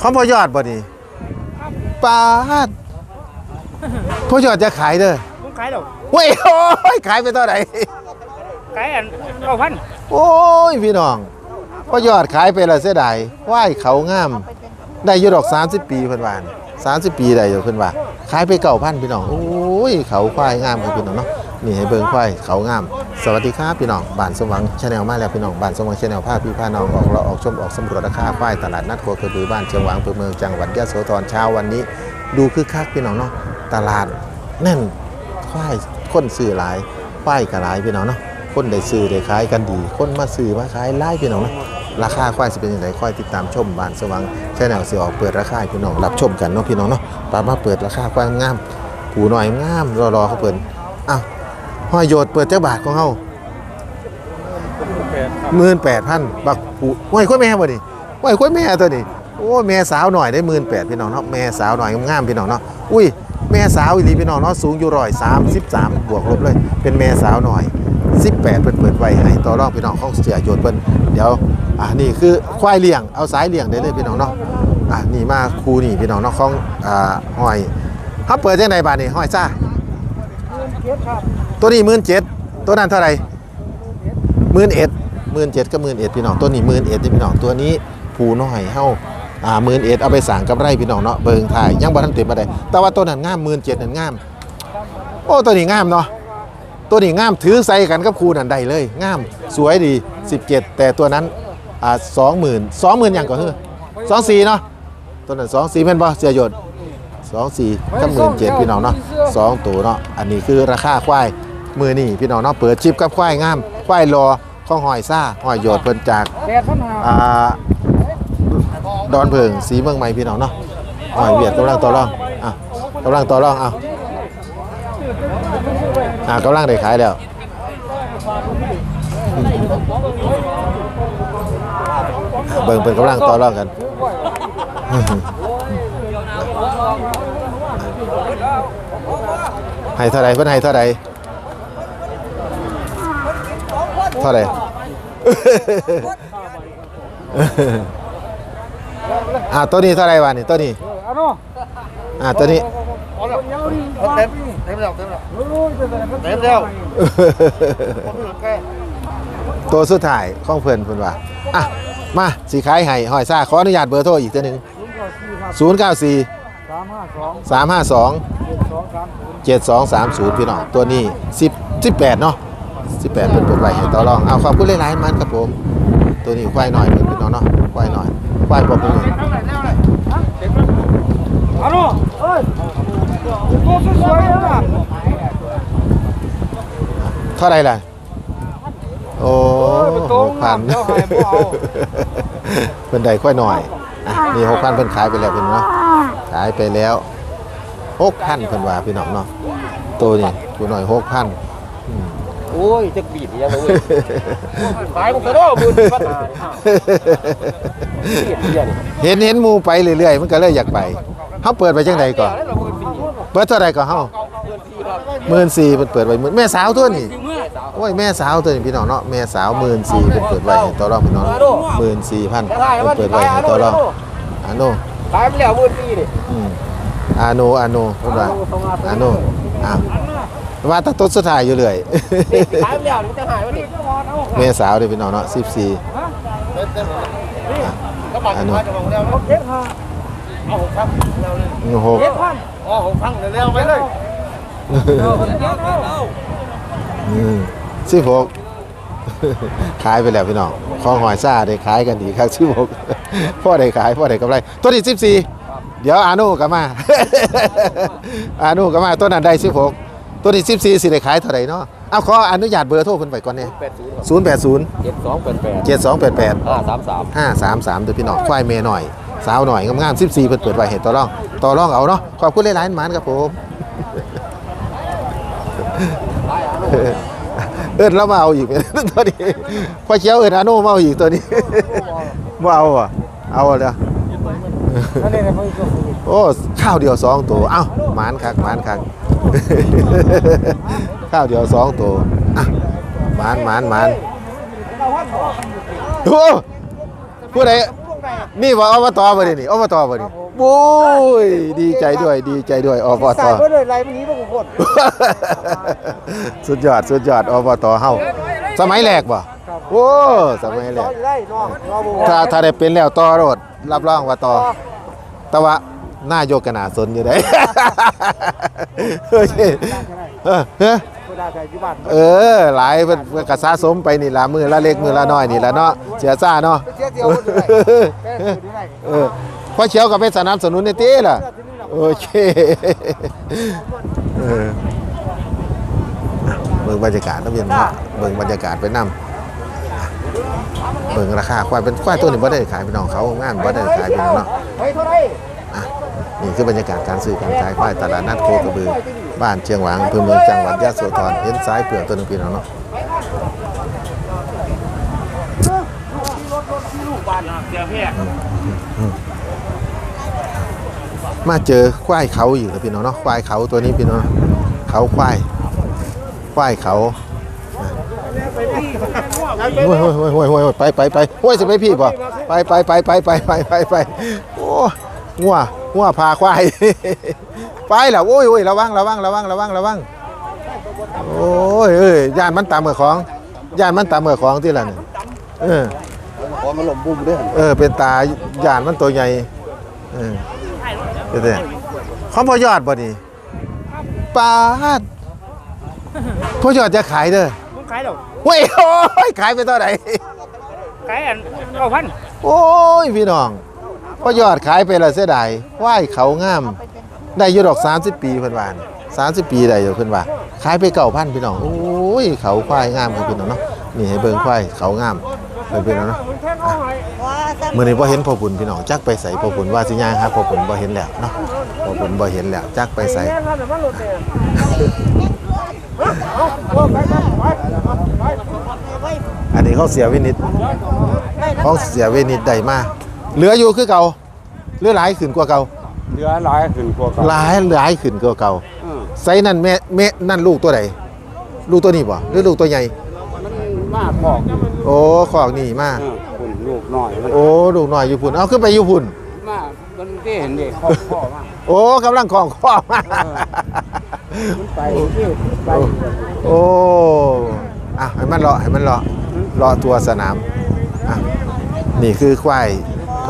ของพ่อยอดบ่นี่ปาดพ่อยอดจะขายเด้อผมขายดอกเว้ยโอ้ยขายไปเท่าไหร่ขายอันเก้าพันโอ้ยพี่น้องพ่อยอดขายไปและเสียดายว่ายเขางาม ได้อยู่ดอก 30 ปีเพิ่นว่านี่30 ปีได้อยู่เพิ่นว่าขายไปเก่าพันพี่น้องโอ้ยเขาควายงามครับพี่น้องเนาะนี่ให้เบิ่งควายเขางาม สวัสดีครับพี่น้องบ้านสมหวังชาแนลมาแล้วพี่น้องบ้านสมหวังชาแนลพาพี่พาน้องออกเราะออกชมออกสำรวจราคาควายตลาดนัดโคกระบือบ้านเชียงหวางอำเภอเมืองจังหวัดยะโสธรเช้าวันนี้ ดูคึกคักพี่น้องเนาะตลาดแน่นควายคนซื้อหลายควายก็หลายพี่น้องเนาะคนได้ซื้อได้ขายกันดี คนมาซื้อมาขายหลายพี่น้องเนาะราคาควายสิเป็นยังไงค่อยติดตามชมบ้านสว่างแช่แนวสิออกเปิดราคาพี่น้องรับชมกันเนาะพี่น้องเนาะปามาเปิดราคาควายงามผูหน่อยงามรอๆเขาเปิดอ้าว ห้อยโยดเปิดเจ้าบาทของเฮาหมื่นแปดพันบักผูห้อยคุ้ยแม่บ่นี่ห้อยคุ้ยแม่ตัวนี้โอ้แม่สาวหน่อยได้หมื่นแปดพี่น้องเนาะแม่สาวหน่อยงามๆพี่น้องเนาะอุ้ยแม่สาวอีหลีพี่น้องเนาะสูงอยู่ร้อยสามสิบสามบวกลบเลย เป็นแม่สาวหน่อย18เปิดเปิดไว้ให้ต่อรองพี่น้องของเสียโยนเพิ่นเดี๋ยวอ่านี่คือควายเลี้ยงเอาสายเลี้ยงได้เลยพี่น้องเนาะอ่านี่มาคูนี่พี่น้องเนาะของอ่าหอยเฮาเปิดจังไดบาดนี่หอยซ่า ตัวนี้17,000ตัวนั้นเท่าไหร่11,000 17,000กับ11,000พี่น้องตัวนี้11,000นี่พี่น้องตัวนี้ผูน้อยเฮาอ่า11,000เอาไปสั่งกับไรพี่น้องเนาะเบิ่งถ่ายยังบ่ทันเต็มปานใดแต่ว่าตัวนั้นงาม17,000นั่นงามโอ้ตัวนี้งามเนาะตัวนี้งามถือใส่กันกับครูนั่นได้เลยงามสวยดี 17 แต่ตัวนั้นอ่าสองหมื่นสองหมื่นอย่างก่อนเฮ้สองสี่เนาะตัวนั้นสองสี่เป็นป่ะเสียยดสองสี่ก็หมื่นเจ็ดพี่น้องเนาะสองตัวเนาะอันนี้คือราคาควาย มือนี่พี่น้องเนาะเปิดชิปกับควายงามควายรอข้องหอยซ่าหอยโยดเพิ่นจากแปดพันห้าอ่าดอนเพิงสีเมืองใหม่พี่น้องเนาะหอยเวียดกำลังต่อรองอะกำลังต่อรองเอาอ่ากำลังได้ขายแล้วเบิ่งเป็นกำลังต่อรองกันให้เท่าไรเพิ่นให้เท่าไร เท่าไรอ่าตัวนี้เท่าไรวะนี่ตัวนี้เอาเนาะอ่าตัวนี้เต็มเต็มแล้วเต็มแล้วเต็มแล้วตัวสุดท้ายของเพื่อนเพื่อนว่าอะมาสีขายให้หอยซ่าขออนุญาตเบอร์โทรอีกตัวหนึ่ง0 9 4สามห้าสอง3 5 2เจ็ดสองสามศูนย์7 2 3 0 พี่น้องตัวนี้10 18เนาะ 18เป็นเปิดไว้ให้ต่อรองเอาขอบคุณหลายๆมันครับผม ตัวนี้ควายหน่อยเพิ่นพี่น้องเนาะควายหน่อยควายบ่เป็นเอาเนาะเอ้ยตัวสวยๆนะเท่าไหรล่ะโอ้หกพันเป็นใดค่อยหน่อยอะนี่หกพันเพิ่นขายไปแล้วเพิ่นเนาะขายไปแล้วหกพันเพิ่นว่าพี่น้องเนาะตัวนี้ตัวหน่อยหกพัน โอ้ยจะบีบยังเลยขายมันกระโดดมือพันห้าเดี๋ยวนี่เห็นเห็นหมูไปเรื่อยๆมันก็เลยอยากไปเฮาเปิดไปจังใดก่อนเปิดเท่าใดก่อนเฮาหมื่นสี่เพิ่นเปิดไว้หมื่นแม่สาวตัวนี้โอ้ยแม่สาวตัวนี้พี่น้องเนาะแม่สาวหมื่นสี่เพิ่นเปิดไว้ให้ต่อรองพี่น้องหมื่นสี่พันเพิ่นเปิดไว้ให้ต่อรองอาโนขายไปแล้วมือปีนี่อืมอาโนอาโนเพิ่นว่าอาโนอ้าว ว่าแตะต้นสุดท้ายอยู่เลยขายไปแล้วมันจะหายวันนี้แม่สาวเด้อพี่น้องเนาะ14ก็บัตรมาจะมองแล้วเจ็ดห้าเอาหกพันแล้วเลยหกเจ็ดพันอ๋อหกพันเร็วไปเลยอืมสิบหกขายไปแล้วพี่น้องของหอยซ่าได้ขายกันดีครับสิบหกพ่อได้ขายพ่อได้กำไรตัวนี้สิบสี่เดี๋ยวอานุกลับมาอานุกลับมาตัวนั้นได้สิบหก ตัวนี้สิบสี่สิได้ขายเท่าไหร่เนาะเอาขออนุญาตเบอร์โทรเพิ่นไปก่อนเนี่ยแปดศูนย์ศูนย์แปดศูนย์เจ็ดสองแปดแปดเจ็ดสองแปดแปดห้าสามสาม ห้าสามสามตัวพี่น้องควายเมย์หน่อย สาวหน่อยงามๆสิบสี่เพิ่นเปิดไว้เห็นต่อรอง ต่อรองเอาเนาะขอบคุณหลายๆหมานครับผม เอิ้นแล้วมาเอาอีก ตัวนี้พอเชียวเอิ้นอาโนมาเอาอีกตัวนี้บ่เอาอะเอาเลยนั่นเองนะพี่โอ้ ข้าวเดียวสองตัว เอ้าหมานคักหมานคัก ข้าวเดียวสองตัวหมานหมานหมานโอ้ผู้ใดนี่ว่าอบตบ่ดินี่อบตบ่ดิโอ้ยดีใจด้วยดีใจด้วยอบตใส่ไปเลยไรมันนี้พวกคนสุดยอดสุดยอดอบตเฮาสมัยแรกบ่โอ้สมัยแรกถ้าถ้าได้เป็นแล้วต่อรดรับรองว่าต่อแต่ว่า หน้ายกกนาสนอยู่ได้ โอเคเออเออก็ได้แต่ยุบันเออหลายเพิ่นเพิ่นก็สะสมไปนี่ละมือละเล็กมือละน้อยนี่ละเนาะเสียซ่าเนาะเสียเดียวคนเลยแค่ถือได้เออพอเชียวก็ไปสนับสนุนในตีล่ะโอเคเอออะเบิ่งบรรยากาศนะเพียนเนาะเบิ่งบรรยากาศไปนำเบิ่งราคาควายเป็นควายตัวนี้บ่ได้ขายพี่น้องเขางานบ่ได้ขายพี่น้องเนาะ นี่คือบรรยากาศการซื้อการขายควายตลาดนัดโคกระบือ บ้านเชียงหวางอำเภอเมืองจังหวัดยะโสธรเห็นซ้ายเปลือกตัวหนึ่งพี่น้องเนาะมาเจอควายเขาอยู่นะพี่น้องเนาะควายเขาตัวนี้พี่น้องเขาควายควายเขาโอ้ยโอ้ยโอ้ยโอ้ยโอ้ยไปไปไปโอ้ยจะไปพี่ป่ะไปไปไปไปไปไปไปไปโอ้งัว งัวพาควาย ไปแล้วโอ้ยโอ้ยระวังระวังระวังระวังระวังโอ้ยเอ้ยย่านมันตามเมื่อของย่านมันตามเมื่อของที่ละนี่เออขอมาหลบบุ้มด้วยเออ เป็นตาย่านมันตัวใหญ่เออเดี๋ยวๆเขาพอยอดบ่นี่ปาดพอยอดจะขายเด้อผมขายแล้วเว้ยโอ้ยขายไปเท่าไหร่ขายอันเก้าพันโอ้ยพี่น้อง พอยอดขายไปละเสียดายว่ายเขางาม ได้ยู่ดอก 30 ปีเพิ่นว่าน30 ปีได้อยู่เพิ่นว่าขายไปเก่าพันพี่น้องโอ้ยเขาควายงามครับพี่น้องเนาะนี่ให้เบิ่งควายเขางามเบิ่งพี่น้องเนาะมื้อนี้บ่เห็นพ่อบุญพี่น้องจักไปใส่พ่อบุญว่าสิย่างครับพ่อบุญบ่เห็นแล้วเนาะพ่อบุญบ่เห็นแล้วจักไปใส่อันนี้เขาเสียวินิตเขาเสียวินิตได้มา เหลืออยู่คือเก่าเหลือหลายขึ้นกว่าเก่าเหลือหลายขึ้นกว่าเก่าหลายหลายขึ้นกว่าเก่าอืมไซนั่นแม่แม่นั่นลูกตัวใดลูกตัวนี้บ่หรือลูกตัวใหญ่มันมากพอกโอ้ขอกนี่มาเออคุณลูกหน่อยมันโอ้ลูกน้อยอยู่พุ่นเอาขึ้นไปอยู่พุ่น มากมันที่เห็นเด็กพ่อพ่อมาก โอ้กำลังของข้อมามันไปที่ไป โอ้อะให้มันเลาะให้มันเลาะเลาะตัวสนามอะนี่คือควาย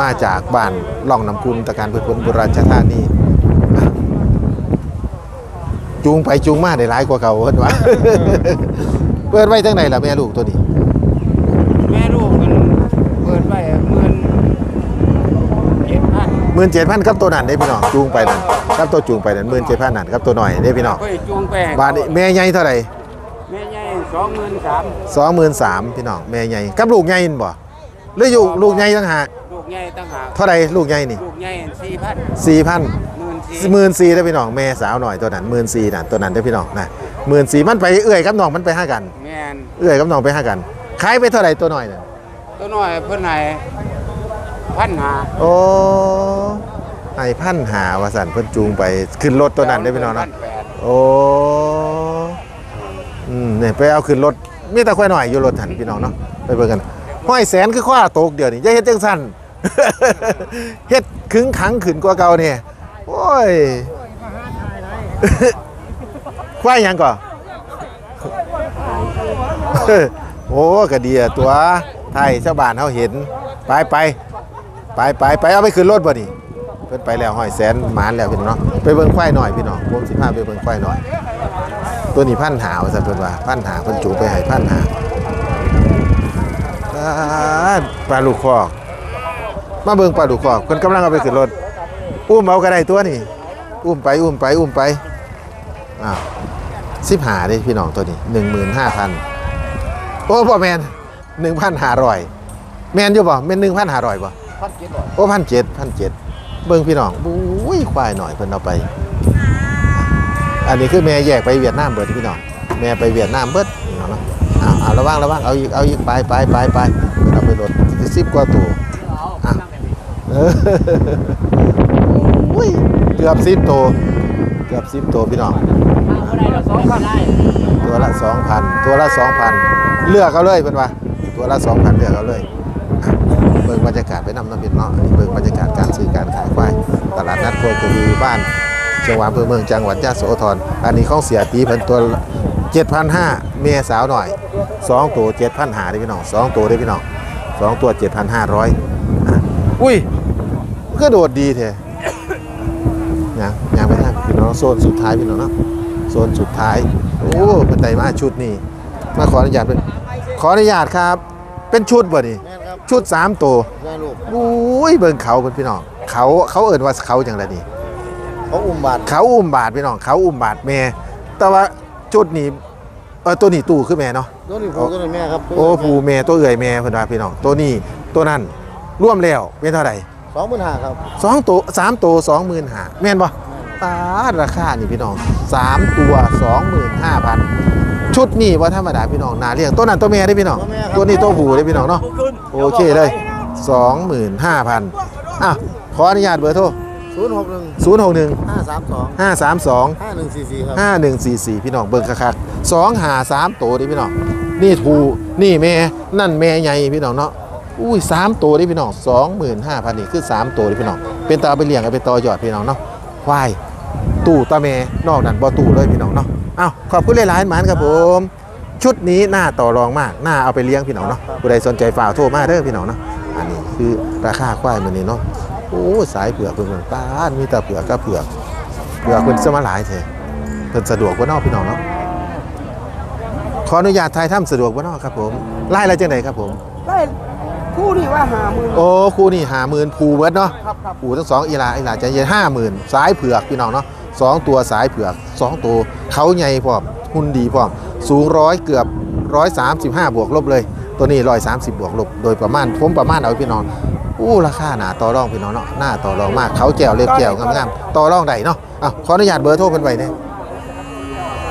มาจากบ้านล่องน้ำคุณตะการพืชผลบุราชธานีอะจูงไปจูงมาได้หลายกว่าเก่าเพิ่นว่าเปิดไว้ทั้งไหนล่ะแม่ลูกตัวนี้ แม่ลูกมันเปิดไปเงินเจ็ดพันหมื่นเจ็ดพันครับตัวนั้นได้พี่น้องจูงไปนั่นครับตัวจูงไปนั่นหมื่นเจ็ดพันนั่นครับตัวหน่อยได้พี่น้องก็จูงไปบาทนี้แม่ใหญ่เท่าไหร่แม่ใหญ่สองหมื่นสามสองหมื่นสามพี่น้องแม่ใหญ่กับลูกใหญ่นั่นบ่หรืออยู่ลูกใหญ่ต่างหากลูก ใหญ่ตั้งหากเท่าไหร่ลูกใหญ่นี่ลูกใหญ่สี่พันสี่พันหมื่นสี่หมื่นสี่ได้อพี่น้องแม่สาวหน่อยตัวนั้นหมื่นสี่นั่นตัวนั้นได้อพี่น้องนะหมื่นสี่มันไปเอื้อยกับน้องมันไปห้ากันแม่นเอื้อยกับน้องไปห้ากันขายไปเท่าไหร่ตัวหน่อยน่ะตัวน้อยเพิ่นให้พันหาโอ้ให้พันหาวาสันเพิ่นจูงไปขึ้นรถตัวนั้นได้อพี่น้องพัเนาะนแปดโอ้อืมเนี่ยไปเอาขึ้นรถมีแต่ค่อยหน่อยอยู่รถหันพี่น้องเนาะไปเบิ่งกันห้อยแสนคือข้อตกเดี๋ยวนี้อย่าเฮ็ดจังซั่น เฮ็ดขึงขังขึ้นกว่าเก่าเนี่ยโอ้ยควายยังก่อโอ้ก็ดีอะตัวไทยชาวบ้านเขาเห็น ไปไปไปไปไปเอาไปขึ้นรถบ่นี่เพิ่นไปแล้วห้อยแสนหมานแล้วพี่น้องไปเบิ่งควายหน่อยพี่น้องผมสิพาไปเบิ่งควายหน่อย ตัวนี้พันหาว่าซั่นเพิ่นว่าพันหาเพิ่นจูไปให้พันหาปลาปลาลูกคอก มาเบิ่งปลาลูกคอกเพิ่นกำลังเอาไปขึ้นรถอุ้มเอาก็ได้ตัวนี่อุ้มไปอุ้มไปอุ้มไปอ้าวสิบหาเด้พี่น้องตัวนี้หนึ่งหมื่นห้าพันโอ้บ่แมนหนึ่งพันห้าร้อยแมนอยู่บ่แมนหนึ่งพันห้าร้อยบ่พันเจ็ดร้อยโอ้พันเจ็ดพันเจ็ดเบิ่งพี่น้องบุ้ยควายหน่อยเพิ่นเอาไป อันนี้คือแม่แยกไปเวียดนามเบิดพี่น้องแม่ไปเวียดนามเบิดพี่น้องเนาะอ้าวเอาระวังระวังเอาอีกเอาอีกไปไปไปไปเพิ่นเอาไปรถสิบกว่าตัวอะ เอออุ้ยเกือบสิบตัวเกือบสิบตัวพี่น้องสองพันได้ตัวละสองพันตัวละสองพันเลือกเอาเลยเพิ่นว่าตัวละสองพันเลือกเอาเลยเบิ่งบรรยากาศไปนำน้ำพี่น้องอันนี้เบิ่งบรรยากาศการซื้อการขายควายตลาดนัดโคกระบือบ้านเชียงหวานอำเภอเมืองจังหวัดยะโสธรอันนี้ของเสียตีเพิ่นตัว7,500เมียสาวหน่อยสองตัว7,500เด้พี่น้องสองตัวเด้พี่น้องสองตัว7,500อะอุ้ย ก็โดดดีแท้ยังยังไปทางพี่น้องโซนสุดท้ายพี่น้องเนาะโซนสุดท้าย โอ้เป็นไดมาชุดนี้มาขออนุญาตเป็นขออนุญาตครับ เป็นชุดบ่นี่แม่นครับชุดสามตัวแม่ลูกอุ้ยเบิ่งเขาเป็นพี่น้องเขาเขาเอิ้นว่าเขาจังไรนี่เขาอุ้มบาดเขาอุ้มบาทพี่น้องเขาอุ้มบาทแม่ แต่ว่าชุดนี้เออตัวนี้ตู้คือแม่เนาะตัวนี้ผูกตัวนี้แม่ครับโอ้ผูแม่ตัวเอื่อยแม่เพิ่นว่าพี่น้องตัวนี้ตัวนั้นร่วมแล้วเป็นเท่าไหร่ สองหมื่นห้าครับสองตัวสามตัวสองหมื่นห้าแม่นบ่ตาดราคานี่พี่น้องสามตัวสองหมื่นห้าพันชุดนี้ว่าธรรมดาพี่น้องนาเลี้ยงตัวนั้นตัวแม่ได้อพี่น้องตัวนี้ตัวผูได้อพี่น้องเนาะโอเคเลย25,000อะขออนุญาตเบอร์โทรศูนย์หกหนึ่ง061ห้าสามสอง532ห้าหนึ่งสี่สี่ครับ5144พี่น้องเบิ่งคักๆ2หา3โตดิพี่น้องนี่ทูนี่แม่นั่นแม่ใหญ่พี่น้องเนาะ อุ้ย3โตดิพี่น้อง25,000นี่คือ3โตดิพี่น้องเป็นตาเอาไปเลี้ยงเอาไปต่อยอดพี่น้องเนาะควายตู้ตาแม่นอกนั้นบ่ตู้เลยพี่น้องเนาะอ้าวขอบคุณหลายๆหมานครับผม ชุดนี้น่าต่อรองมากน่าเอาไปเลี้ยงพี่น้องเนาะผู้ใดสนใจฝากโทรมาเด้อพี่น้องเนาะอันนี้คือราคาควายมันนี่เนาะโอ้สายเผือกเพิ่นเพิ่นป้านมีแต่เผือกกับเผือกเผือกเพิ่นสมาหลายแท้เพิ่นสะดวกบ่เนาะพี่น้องเนาะขออนุญาตถ่ายทำสะดวกบ่เนาะครับผมไล่อะไรจังไดครับผมได้ คู่นี่ว่าหามือโอ้คู่นี่50,000ภูเบิดเนาะครับครับปูทั้งสองอีหลาอีหลาใจเย็นห้าหมื่นสายเผือกพี่น้องเนาะสองตัวสายเผือกสองตัวเขาใหญ่พร้อมหุ่นดีพร้อม สูงร้อยเกือบร้อยสามสิบห้าบวกลบเลย ตัวนี้ร้อยสามสิบบวกลบโดยประมาณผมประมาณเอาพี่น้องอู้ราคาหนาต่อรองพี่น้องเนาะหน้าต่อรองมากเขาแจวเล็บแจวงามๆต่อรองได้เนาะอะขออนุญาตเบอร์โทรเป็นไว้เนี่ย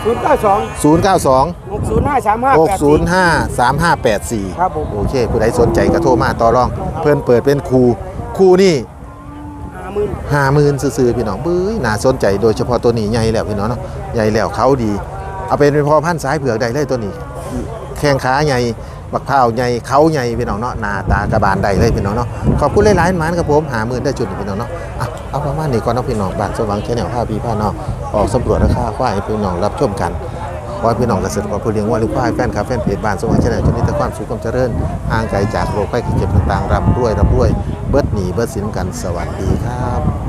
ศูนย์เก้าสองศูนย์เก้าสองหก ศูนย์ห้าสามห้าหกศูนย์ห้าสามห้าแปดสี่ครับผมโอเคผู้ใดสนใจก็โทรมาต่อรอง เพื่อนเปิดเป็นครูครูนี่หามือห้าหมื่นซื้อๆพี่น้องบื้อน่าสนใจโดยเฉพาะตัวนี้ใหญ่แล้วพี่น้องเนาะใหญ่แล้วเขาดี เอาเป็นเป็นพอพันธุ์สายเผือกได้เลยตัวนี้ แข้งขาใหญ่บักเท้าวใหญ่เขาใหญ่พี่น้องเนาะหน้าตากระบาลได้เลยพี่น้องเนาะขอบคุณหลายๆหมานครับผมหาหมื่นได้จุดนี้พี่น้องเนาะอะเอาประมาณนี้ก่อนเนาะพี่น้องบ้านสว่างแค่แนวผ้าพี่ผ้าเนาะออกสำรวจราคาควายให้พี่น้องรับชมกัน ขอให้พี่น้องเกษตรกรผู้เลี้ยงวัวหรือว่ายแฟนคาแฟนเพจบ้านสว่างแค่แนะจะมีแต่ความสุขความเจริญห่างไกลจากโรคภัยไข้เจ็บต่างๆรับด้วยรับด้วยเบิดหนีเบิดสินกันสวัสดีครับ